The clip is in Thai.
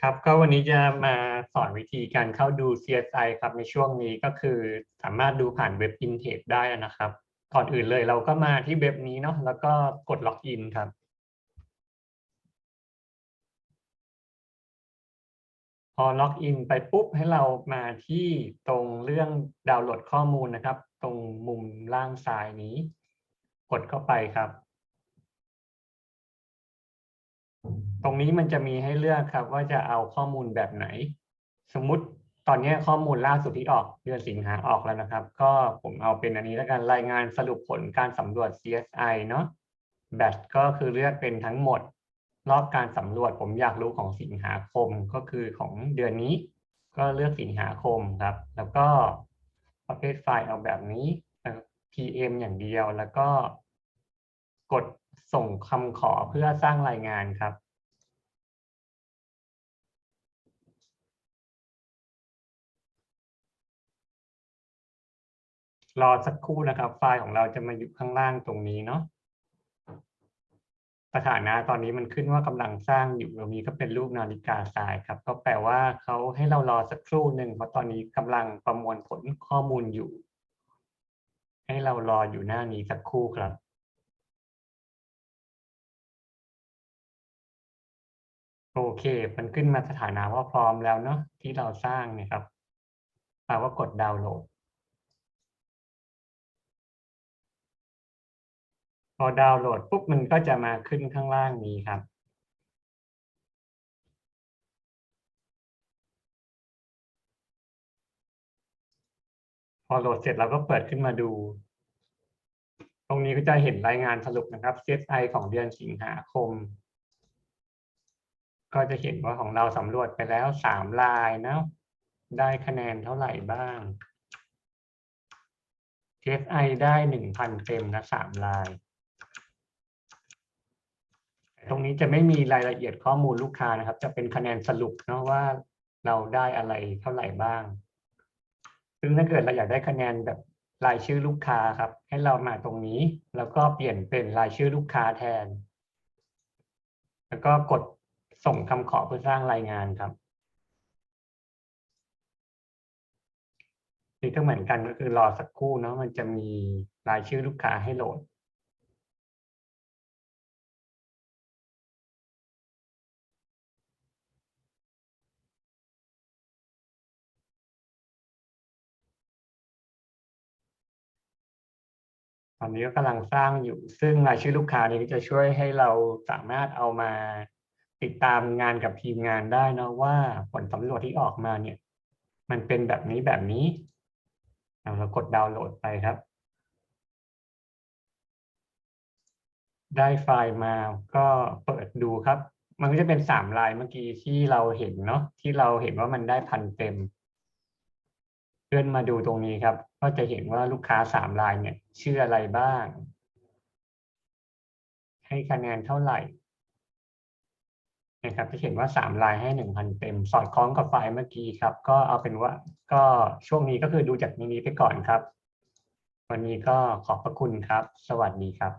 ครับก็วันนี้จะมาสอนวิธีการเข้าดู CSI ครับในช่วงนี้ก็คือสามารถดูผ่านเว็บ Intake ได้นะครับ ก่อนอื่นเลยเราก็มาที่เว็บนี้เนาะแล้วก็กดล็อกอินครับ พอล็อกอินไปปุ๊บให้เรามาที่ตรงเรื่องดาวน์โหลดข้อมูลนะครับ ตรงมุมล่างซ้ายนี้ กดเข้าไปครับ รงนี้มันจะมีให้เลือกครับ ว่าจะเอาข้อมูลแบบไหน สมมุติตอนนี้ข้อมูลล่าสุดที่ออกเดือนสิงหาออกแล้วนะครับ ก็ผมเอาเป็นอันนี้แล้วกันรายงานสรุปผลการสำรวจ CSI เนาะแบตก็คือเลือกเป็นทั้งหมด รอบการสำรวจผมอยากรู้ของสิงหาคมก็คือของเดือนนี้ ก็เลือกสิงหาคมครับ แล้วก็ประเภทไฟล์เอาแบบนี้ PM อย่างเดียวแล้วก็ กดส่งคำขอเพื่อสร้างรายงานครับ รอสักครู่นะครับ ไฟล์ของเราจะมาอยู่ข้างล่างตรงนี้เนาะสถานะตอนนี้มันขึ้นว่ากำลังสร้างอยู่ตรงนี้ก็เป็นรูปนาฬิกาทรายครับ ก็แปลว่าเขาให้เรารอสักครู่หนึ่งเพราะตอนนี้กำลังประมวลผลข้อมูลอยู่ ให้เรารออยู่หน้านี้สักครู่ครับโอเค มันขึ้นมาสถานะว่าพร้อมแล้วเนาะที่เราสร้างเนี่ยครับแปลว่ากดดาวน์โหลด พอดาวน์โหลดปุ๊บมันก็จะมาขึ้นข้างล่างนี้ครับ พอโหลดเสร็จเราก็เปิดขึ้นมาดู ตรงนี้ก็จะเห็นรายงานสรุปนะครับ CSI ของเดือนสิงหาคม ก็จะเห็นว่าของเราสำรวจไปแล้วสามลายนะ ได้คะแนนเท่าไหร่บ้าง CSI ได้หนึ่งพันเต็มนะสามลาย ตรงนี้จะไม่มีรายละเอียดข้อมูลลูกค้านะครับ จะเป็นคะแนนสรุปเนาะว่าเราได้อะไรเท่าไหร่บ้าง ซึ่งถ้าเกิดเราอยากได้คะแนนแบบรายชื่อลูกค้าครับ ให้เรามาตรงนี้ แล้วก็เปลี่ยนเป็นรายชื่อลูกค้าแทน แล้วก็กดส่งคำขอเพื่อสร้างรายงานครับนี่ก็เหมือนกันก็คือรอสักครู่เนาะมันจะมีรายชื่อลูกค้าให้โหลด ตอนนี้ก็กำลังสร้างอยู่ ซึ่งรายชื่อลูกค้านี้จะช่วยให้เราสามารถเอามาติดตามงานกับทีมงานได้นะว่าผลสำรวจที่ออกมาเนี่ย มันเป็นแบบนี้แบบนี้เรากดดาวน์โหลดไปครับ ได้ไฟล์มาก็เปิดดูครับ มันก็จะเป็นสามลายเมื่อกี้ที่เราเห็นเนาะที่เราเห็นว่ามันได้พันเต็ม เลื่อนมาดูตรงนี้ครับ ก็จะเห็นว่าลูกค้าสามรายเนี่ยชื่ออะไรบ้าง ให้คะแนนเท่าไหร่นะครับจะเห็นว่าสามรายให้หนึ่งพันเต็ม สอดคล้องกับไฟล์เมื่อกี้ครับ ก็เอาเป็นว่า ก็ช่วงนี้ก็คือดูจากนี้ไปก่อนครับ วันนี้ก็ขอบพระคุณครับ สวัสดีครับ